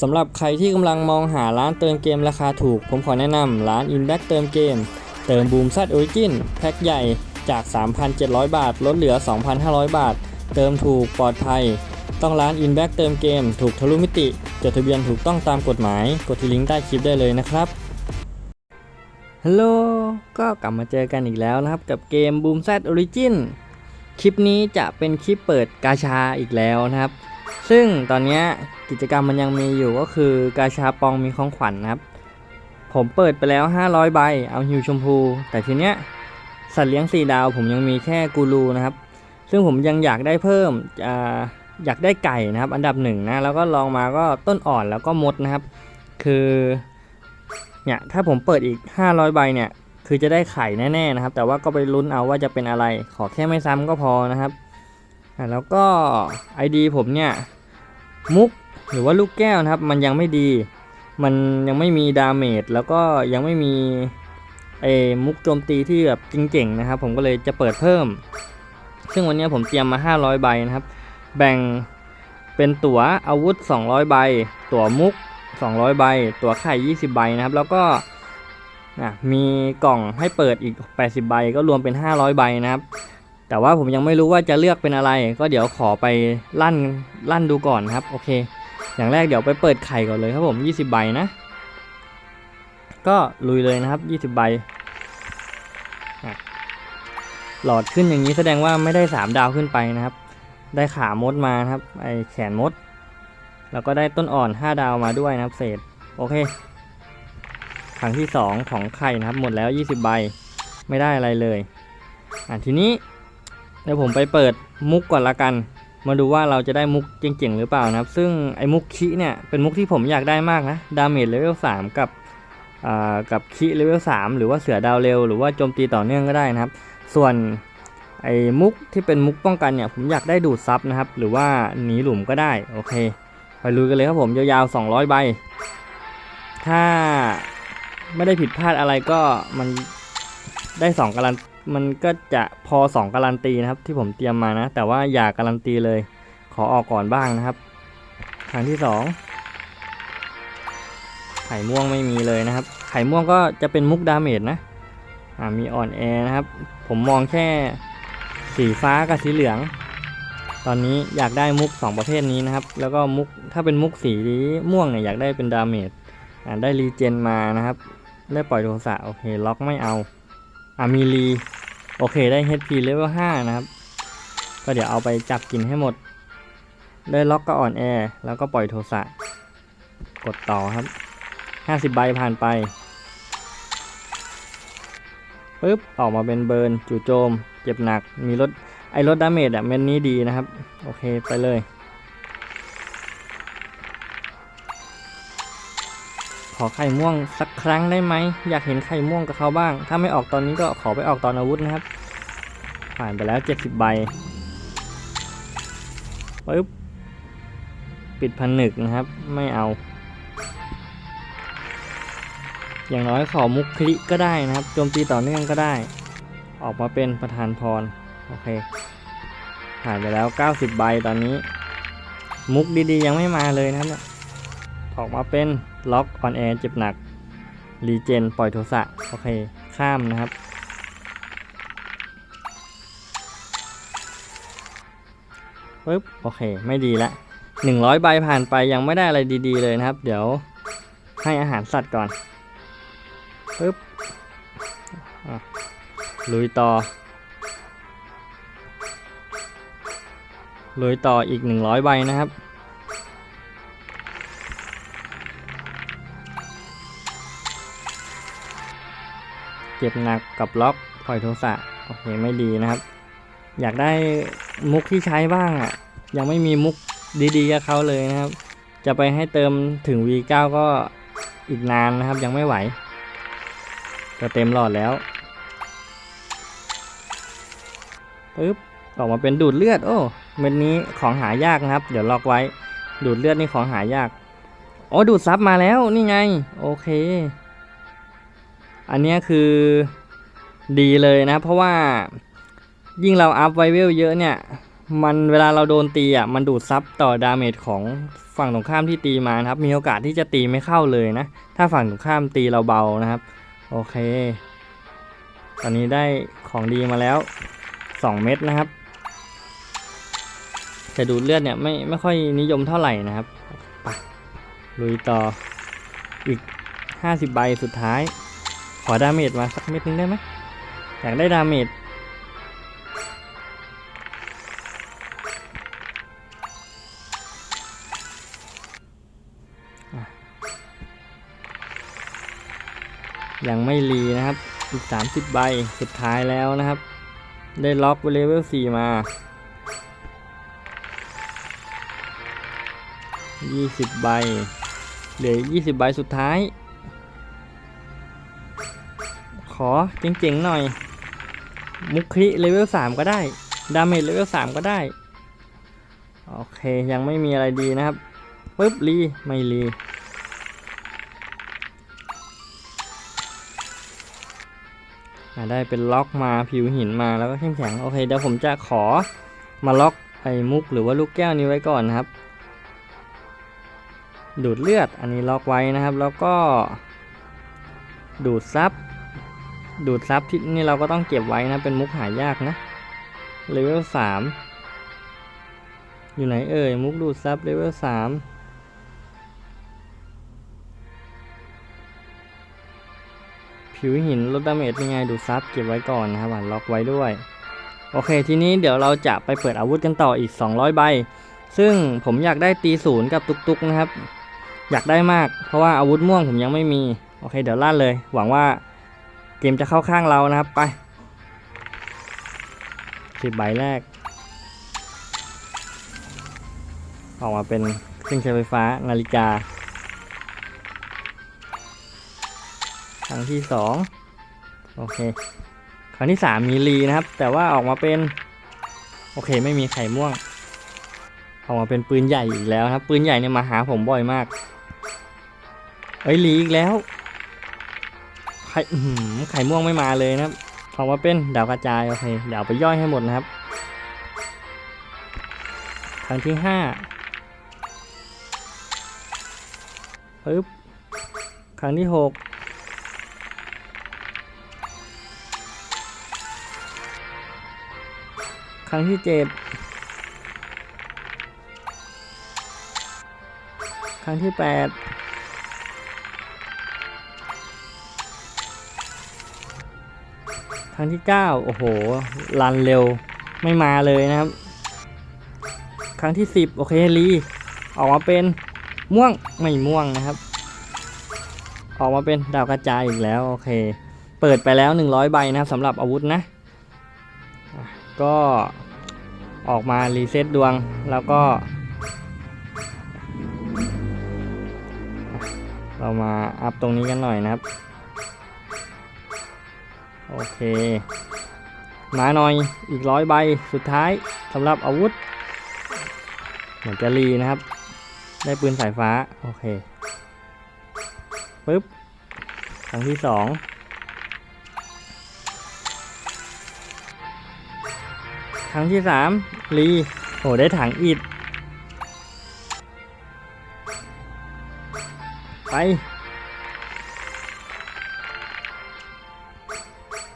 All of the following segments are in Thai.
สำหรับใครที่กำลังมองหาร้านเติมเกมราคาถูก ผมขอแนะนำร้าน i n b a c เติมเกม เติมบูมซัดออริจินแพ็คใหญ่จาก 3,700 บาท ลดเหลือ 2,500 บาท เติมถูกปลอดภัย ต้องร้าน i n b a c k เติมเกม ถูกทะลุมิติ จดทะเบียนถูกต้องตามกฎหมาย กดที่ลิงก์ใต้คลิปได้เลยนะครับฮัลโหลก็กลับมาเจอกันอีกแล้วนะครับ กับเกม Boom Z Origin คลิปนี้จะเป็นคลิปเปิดกาชาอีกแล้วนะครับ ซึ่งตอนนี้กิจกรรมมันยังมีอยู่ก็คือกาชาปองมีของขวัญนะครับ ผมเปิดไปแล้ว 500 ใบ เอาฮิวชมพู แต่ทีเนี้ยสัตว์เลี้ยง4ดาวผมยังมีแค่กูรูนะครับ ซึ่งผมยังอยากได้เพิ่มออยากได้ไก่นะครับ อันดับหนึ่งนะแล้วก็ลองมาก็ต้นอ่อนแล้วก็มดนะครับ คือเนี่ยถ้าผมเปิดอีก 500 ใบเนี่ยคือจะได้ไข่แน่ๆนะครับ แต่ว่าก็ไปลุ้นเอาว่าจะเป็นอะไร ขอแค่ไม่ซ้ำก็พอนะครับ อะแล้วก็ ID ผมเนี่ย มุกหรือว่าลูกแก้วนะครับ มันยังไม่ดี มันยังไม่มีดาเมจแล้วก็ยังไม่มีเออมุกโจมตีที่แบบเจ๋งๆนะครับ ผมก็เลยจะเปิดเพิ่ม ซึ่งวันนี้ผมเตรียมมา 500 ใบนะครับ แบ่งเป็นตั๋วอาวุธ 200 ใบ ตั๋วมุก 200 ใบ ตั๋วไข่ 20 ใบนะครับ แล้วก็อะมีกล่องให้เปิดอีก 80 ใบ ก็รวมเป็น 500 ใบนะครับ แต่ว่าผมยังไม่รู้ว่าจะเลือกเป็นอะไร ก็เดี๋ยวขอไปลั่นลั่นดูก่อนครับ โอเค อย่างแรกเดี๋ยวไปเปิดไข่ก่อนเลยครับผม 20 ใบนะ ก็ลุยเลยนะครับ 20 ใบ หลอดขึ้นอย่างนี้แสดงว่าไม่ได้ 3 ดาวขึ้นไปนะครับ ได้ขามดมานะครับ ไอแขนมด แล้วก็ได้ต้นอ่อน 5 ดาวมาด้วยนะครับเศษ โอเคครั้งที่ 2 ของไข่นะครับ หมดแล้ว 20 ใบ ไม่ได้อะไรเลย อะทีนี้ เดี๋ยวผมไปเปิดมุกก่อนละกัน มาดูว่าเราจะได้มุกเจ๋งๆหรือเปล่านะครับ ซึ่งไอ้มุกคิเนี่ยเป็นมุกที่ผมอยากได้มากนะ ดาเมจเลเวล3กับกับคิเลเวล3หรือว่าเสือดาวเร็ว หรือว่าโจมตีต่อเนื่องก็ได้นะครับ ส่วนไอ้มุกที่เป็นมุกป้องกันเนี่ยผมอยากได้ดูดซับนะครับ หรือว่าหนีหลุมก็ได้โอเคไปลุยกันเลยครับผมยาวๆ 200 ใบ ถ้าไม่ได้ผิดพลาดอะไรก็มันได้ 2การัน มันก็จะพอ 2 การันตีนะครับ ที่ผมเตรียมมานะ แต่ว่าอย่าการันตีเลย ขอออกก่อนบ้างนะครับครั้งที่2ไข่ม่วงไม่มีเลยนะครับ ไข่ม่วงก็จะเป็นมุกดาเมจนะอ่ามีอ่อนแอนะครับ ผมมองแค่สีฟ้ากับสีเหลือง ตอนนี้อยากได้มุก 2 ประเภทนี้นะครับ แล้วก็มุกถ้าเป็นมุกสีม่วงเนี่ยอยากได้เป็นดาเมจอ่าได้รีเจนมานะครับ ได้ปล่อยโทสะโอเคล็อกไม่เอาอามีรี โอเคได้ HP level 5 นะครับ ก็เดี๋ยวเอาไปจับกินให้หมด ได้ล็อกก็อ่อนแอ แล้วก็ปล่อยโทสะ กดต่อครับ 50 ใบผ่านไปปึ๊บออกมาเป็นเบิร์นจู่โจม เจ็บหนัก มีลดไอลดดาเมจอะเมนนี้ดีนะครับ โอเคไปเลย ขอไข่ม่วงสักครั้งได้ไหม อยากเห็นไข่ม่วงกับเขาบ้าง ถ้าไม่ออกตอนนี้ก็ขอไปออกตอนอาวุธนะครับ ผ่านไปแล้ว 70 ใบปึ๊บปิดพันหนึกนะครับ ไม่เอา อย่างน้อยขอมุกคลิก็ได้นะครับ โจมตีต่อเนื่องก็ได้ ออกมาเป็นประธานพร โอเค ผ่านไปแล้ว 90 ใบตอนนี้ มุกดีๆ ยังไม่มาเลยนะครับ ออกมาเป็นล็อกออนแอร์เจ็บหนักรีเจนปล่อยโทสะโอเค ข้ามนะครับ ปึ๊บ โอเค ไม่ดีละ100 ใบผ่านไปยังไม่ได้อะไรดีๆเลยนะครับ เดี๋ยวให้อาหารสัตว์ก่อน ปึ๊บลุยต่อ ลุยต่ออีก 100 ใบนะครับ เจ็บหนักกับล็อกปล่อยโทสะโอเคไม่ดีนะครับ อยากได้มุกที่ใช้บ้างอะ ยังไม่มีมุกดีๆกับเขาเลยนะครับ จะไปให้เติมถึง V9 ก็อีกนานนะครับยังไม่ไหว จะเต็มหลอดแล้วปึ๊บออกมาเป็นดูดเลือด โอ้เม็ดนี้ของหายากนะครับ เดี๋ยวล็อกไว้ ดูดเลือดนี่ของหายาก โอ้ดูดซับมาแล้วนี่ไง โอเค อันนี้คือดีเลยนะ เพราะว่ายิ่งเราอัพไวเวลเยอะเนี่ย มันเวลาเราโดนตีอะมันดูดซับต่อดาเมจของฝั่งตรงข้ามที่ตีมานะครับ มีโอกาสที่จะตีไม่เข้าเลยนะ ถ้าฝั่งตรงข้ามตีเราเบานะครับ โอเค ตอนนี้ได้ของดีมาแล้ว 2 เม็ดนะครับ แต่ดูดเลือดเนี่ยไม่ไม่ค่อยนิยมเท่าไหร่นะครับไปลุยต่ออีก 50 ใบสุดท้าย ขอดาเมจมาสักเม็ดนึงได้ไหมอยากได้ดาเมจยังไม่รีนะครับ อีก 30 ใบ สุดท้ายแล้วนะครับ ได้ล็อกเลเวล 4 มา 20 ใบ เหลือ 20 ใบสุดท้าย ขอเจ๋งๆหน่อย มุคริเลเวล3ก็ได้ ดาเมจเลเวล3ก็ได้ โอเคยังไม่มีอะไรดีนะครับปึ๊บรีไม่รีได้เป็นล็อกมาผิวหินมาแล้วก็เข้มแข็งโอเคเดี๋ยวผมจะขอมาล็อกไอ้มุกหรือว่าลูกแก้วนี้ไว้ก่อนนะครับ ดูดเลือดอันนี้ล็อกไว้นะครับ แล้วก็ ดูดซับ ดูดซับที่นี่เราก็ต้องเก็บไว้นะ เป็นมุกหายากนะเลเวลสามอยู่ไหนเอ่ย มุกดูดซับเลเวลสามผิวหินลดดาเมจยังไงดูดซับเก็บไว้ก่อนนะครับล็อกไว้ด้วย โอเค ทีนี้เดี๋ยวเราจะไปเปิดอาวุธกันต่ออีก 200 ใบ ซึ่งผมอยากได้ตีศูนย์กับตุกๆนะครับ อยากได้มากเพราะว่าอาวุธม่วงผมยังไม่มี โอเค เดี๋ยวลั่นเลย หวังว่า เกมจะเข้าข้างเรานะครับไปสิบใบแรก ออกมาเป็นเครื่องใช้ไฟฟ้านาฬิกา ครั้งที่สองโอเค ครั้งที่สามมีรีนะครับ แต่ว่าออกมาเป็น โอเคไม่มีไข่ม่วง ออกมาเป็นปืนใหญ่อีกแล้วครับ ปืนใหญ่เนี่ยมาหาผมบ่อยมาก เอ้ยหลีอีกแล้ว ข่อืไข่ม่วงไม่มาเลยนะครับออกมาเป็นดาวกระจายโอเคเดี๋ยวไปย่อยให้หมดนะครับครั้งที่ห้าปึ๊บครั้งที่หกครั้งที่เจ็ดครั้งที่แปด ครั้งที่เก้าโอ้โห รันเร็วไม่มาเลยนะครับ ครั้งที่สิบโอเครีออกมาเป็นม่วงไม่ม่วงนะครับ ออกมาเป็นดาวกระจายอีกแล้ว โอเค เปิดไปแล้ว 100 ใบนะครับสำหรับอาวุธนะ ก็ออกมารีเซ็ตดวงแล้วก็ เรามาอัพตรงนี้กันหน่อยนะครับ โอเคหมาหน่อยอีกร้อยใบสุดท้ายสำหรับอาวุธ เหมือนจะรีนะครับ ได้ปืนสายฟ้า โอเคปึ๊บครั้งที่สองครั้งที่สามรีโอ้ได้ถังอิดไป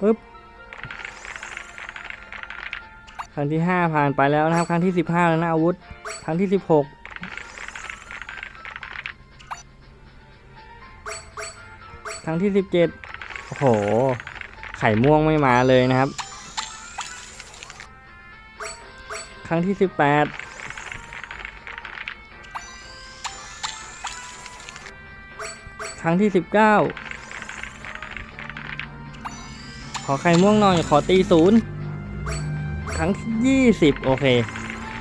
ปึ๊บ ครั้งที่ห้าผ่านไปแล้วนะครับ ครั้งที่สิบห้าแล้วนะอาวุธ ครั้งที่สิบหกครั้งที่สิบเจ็ดโอ้โห ไข่ม่วงไม่มาเลยนะครับ ครั้งที่สิบแปดครั้งที่สิบเก้า อไข่ม่วงหน่อย ขอตีศูนย์ครั้งยี่สิบโอเค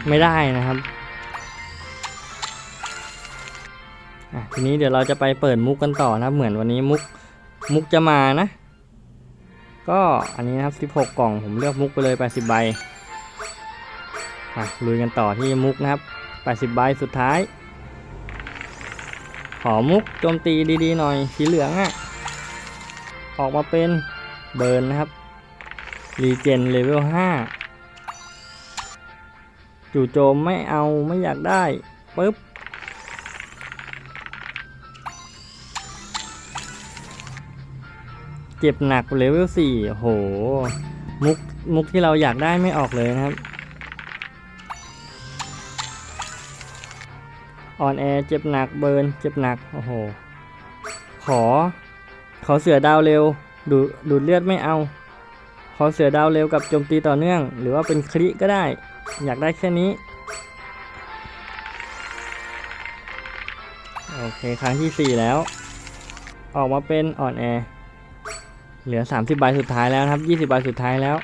ไม่ได้นะครับทีนี้เดี๋ยวเราจะไปเปิดมุกกันต่อนะครับ เหมือนวันนี้มุกมุกจะมานะ ก็อันนี้นะครับ 16 กล่องผมเลือกมุกไปเลย 80 ใบอะลุยกันต่อที่มุกนะครับ 80 ใบสุดท้าย ขอมุกโจมตีดีๆหน่อยสีเหลืองอะ่ะ ออกมาเป็น เบิร์นนะครับ รีเจนเลเวล5จู่โจมไม่เอาไม่อยากได้ปึ๊บเจ็บหนักเลเวลสี่โอ้โหมุกมุกที่เราอยากได้ไม่ออกเลยนะครับออนแอร์เจ็บหนักเบิร์นเจ็บหนัก โอ้โห ขอ ขอเสือดาวเร็ว ดูดูดเลือดไม่เอา ขอเสือดาวเร็วกับโจมตีต่อเนื่อง หรือว่าเป็นคริก็ได้ อยากได้แค่นี้ โอเค ครั้งที่ 4 แล้ว ออกมาเป็นอ่อนแอ เหลือ 30 ใบสุดท้ายแล้วครับ 20 ใบสุดท้ายแล้ว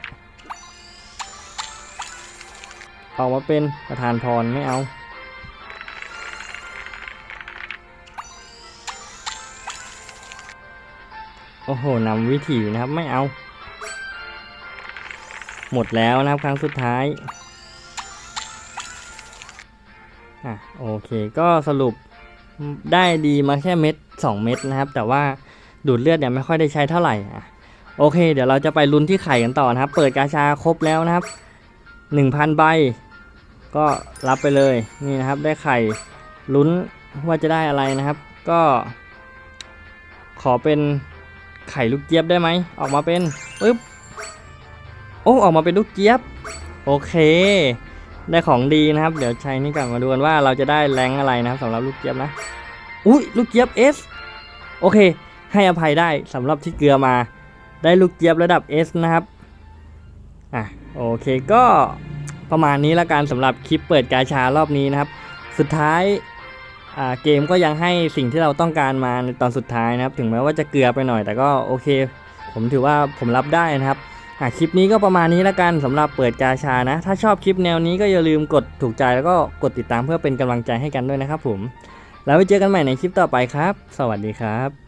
ออกมาเป็นประธานพรไม่เอา โอ้โหนำวิถีนะครับไม่เอา หมดแล้วนะครับครั้งสุดท้ายอะโอเคก็สรุปได้ดีมาแค่เม็ด 2 เม็ดนะครับ แต่ว่าดูดเลือดเนี่ยไม่ค่อยได้ใช้เท่าไหร่อะโอเค เดี๋ยวเราจะไปลุ้นที่ไข่กันต่อนะครับ เปิดกาชาครบแล้วนะครับ 1,000 ใบ ก็รับไปเลยนี่นะครับ ได้ไข่ลุ้นว่าจะได้อะไรนะครับ ก็ขอเป็น ไข่ลูกเจี๊ยบได้ไหม ออกมาเป็นปึ๊บโอ้ออกมาเป็นลูกเจี๊ยบ โอเค ได้ของดีนะครับ เดี๋ยวใช้นี่กลับมาดูกันว่าเราจะได้แรงอะไรนะครับสำหรับลูกเจี๊ยบนะ อุ้ยลูกเจี๊ยบ S โอเค ให้อภัยได้สำหรับที่เกลือมา ได้ลูกเจี๊ยบระดับ S นะครับอะโอเคก็ประมาณนี้ละกันสำหรับคลิปเปิดกาชารอบนี้นะครับ สุดท้าย เกมก็ยังให้สิ่งที่เราต้องการมาในตอนสุดท้ายนะครับ ถึงแม้ว่าจะเกลือไปหน่อย แต่ก็โอเค ผมถือว่าผมรับได้นะครับหากคลิปนี้ก็ประมาณนี้แล้วกันสำหรับเปิดกาชานะ ถ้าชอบคลิปแนวนี้ก็อย่าลืมกดถูกใจแล้วก็กดติดตามเพื่อเป็นกำลังใจให้กันด้วยนะครับผม แล้วไว้เจอกันใหม่ในคลิปต่อไปครับ สวัสดีครับ